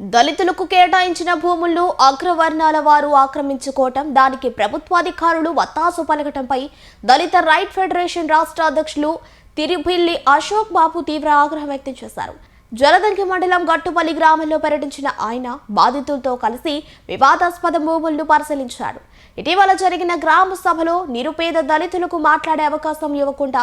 దళితులకు కేటాయించిన భూములను అగ్రవర్ణాల వారు ఆక్రమించుకోవటం దానికి ప్రభుత్వాధికారులు వత్తాసు పలకటంపై దళిత రైట్ ఫెడరేషన్ రాష్ట్ర అధ్యక్షులు తిరుపిల్లి అశోక్ బాబు తీవ్ర ఆగ్రహం వ్యక్తం చేశారు. జలదంకి మండలం గట్టుపల్లి గ్రామంలో పర్యటించిన ఆయన బాధితులతో కలిసి వివాదాస్పద భూములను పరిశీలించారు. ఇటీవల జరిగిన గ్రామ సభలో నిరుపేద దళితులకు మాట్లాడే అవకాశం ఇవ్వకుండా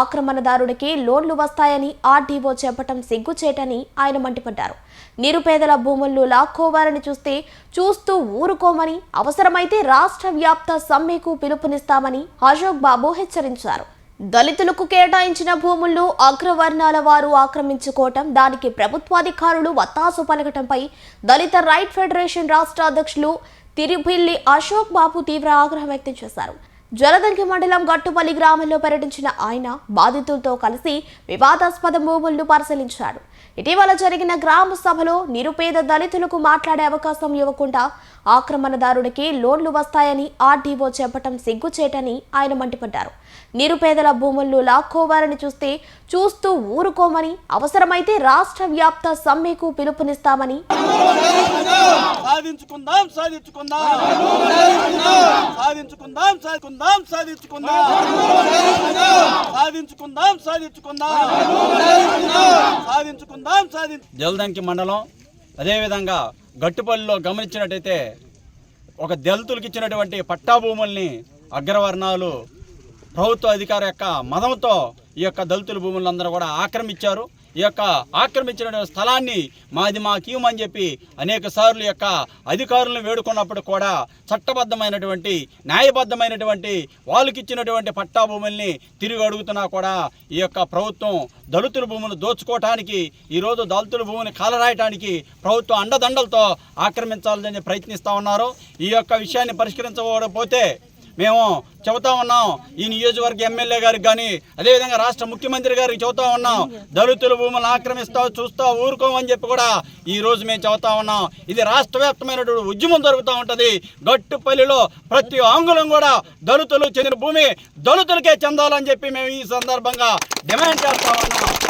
ఆక్రమణదారుడికి లోన్లు వస్తాయని ఆర్డీఓ చెప్పటం సిగ్గుచేటని ఆయన మండిపడ్డారు. నిరుపేదల భూములను లాక్కోవాలని చూస్తే చూస్తూ ఊరుకోమని అవసరమైతే రాష్ట్ర వ్యాప్త సమ్మెకు పిలుపునిస్తామని అశోక్ బాబు హెచ్చరించారు. దళితులకు కేటాయించిన భూములను అగ్రవర్ణాల వారు ఆక్రమించుకోవటం దానికి ప్రభుత్వాధికారులు వత్తాసు పలకటంపై దళిత రైట్ ఫెడరేషన్ రాష్ట్ర అధ్యక్షులు తిరుపిల్లి అశోక్ బాబు తీవ్ర ఆగ్రహం వ్యక్తం చేశారు. జలదంకి మండలం గట్టుపల్లి గ్రామంలో పర్యటించిన ఆయన బాధితులతో కలిసి వివాదాస్పద భూములను పరిశీలించారు. ఇటీవల జరిగిన గ్రామ సభలో నిరుపేద దళితులకు మాట్లాడే అవకాశం ఇవ్వకుండా ఆక్రమణదారుడికి లోన్లు వస్తాయని ఆర్డీఓ చెప్పటం సిగ్గుచేటని ఆయన మండిపడ్డారు. నిరుపేదల భూములను లాక్కోవాలని చూస్తే చూస్తూ ఊరుకోమని అవసరమైతే రాష్ట్ర వ్యాప్త సమ్మెకు పిలుపునిస్తామని సాధించుకుందాం సాధించుకుందాం. సాధించుకుందాం సాధించుకుందాం సాధించుకుందాం. సాధించుకుందాం సాధించుకుందాం. సాధించుకుందాం సాధించు జలదంకి మండలం అదేవిధంగా గట్టుపల్లిలో గమనించినట్టయితే ఒక దళితులకు ఇచ్చినటువంటి పట్టా భూముల్ని అగ్రవర్ణాలు ప్రభుత్వ అధికారి యొక్క మదంతో ఈ యొక్క దళితుల భూములందరూ కూడా ఆక్రమించారు. ఈ యొక్క ఆక్రమించిన స్థలాన్ని మాది మాకు ఇవ్వమని చెప్పి అనేక సార్లు ఈ యొక్క అధికారులను వేడుకున్నప్పుడు కూడా చట్టబద్ధమైనటువంటి న్యాయబద్ధమైనటువంటి వాళ్ళకి ఇచ్చినటువంటి పట్టా భూముల్ని తిరిగి అడుగుతున్నా కూడా ఈ యొక్క ప్రభుత్వం దళితుల భూములు దోచుకోవటానికి ఈరోజు దళితుల భూమిని కాలరాయటానికి ప్రభుత్వం అండదండలతో ఆక్రమించాలని ప్రయత్నిస్తూ ఉన్నారు. ఈ యొక్క విషయాన్ని పరిష్కరించకపోతే మేము చెబుతా ఉన్నాం. ఈ నియోజకవర్గ ఎమ్మెల్యే గారికి కానీ అదేవిధంగా రాష్ట్ర ముఖ్యమంత్రి గారికి చెబుతా ఉన్నాం. దళితుల భూములను ఆక్రమిస్తావు చూస్తా ఊరుకోమని చెప్పి కూడా ఈ రోజు మేము చెబుతా ఉన్నాం. ఇది రాష్ట్ర వ్యాప్తమైనటువంటి ఉద్యమం జరుగుతూ ఉంటుంది. గట్టుపల్లిలో ప్రతి ఆంగులం కూడా దళితులు చెందిన భూమి దళితులకే చెందాలని చెప్పి మేము ఈ సందర్భంగా డిమాండ్ చేస్తా ఉన్నాం.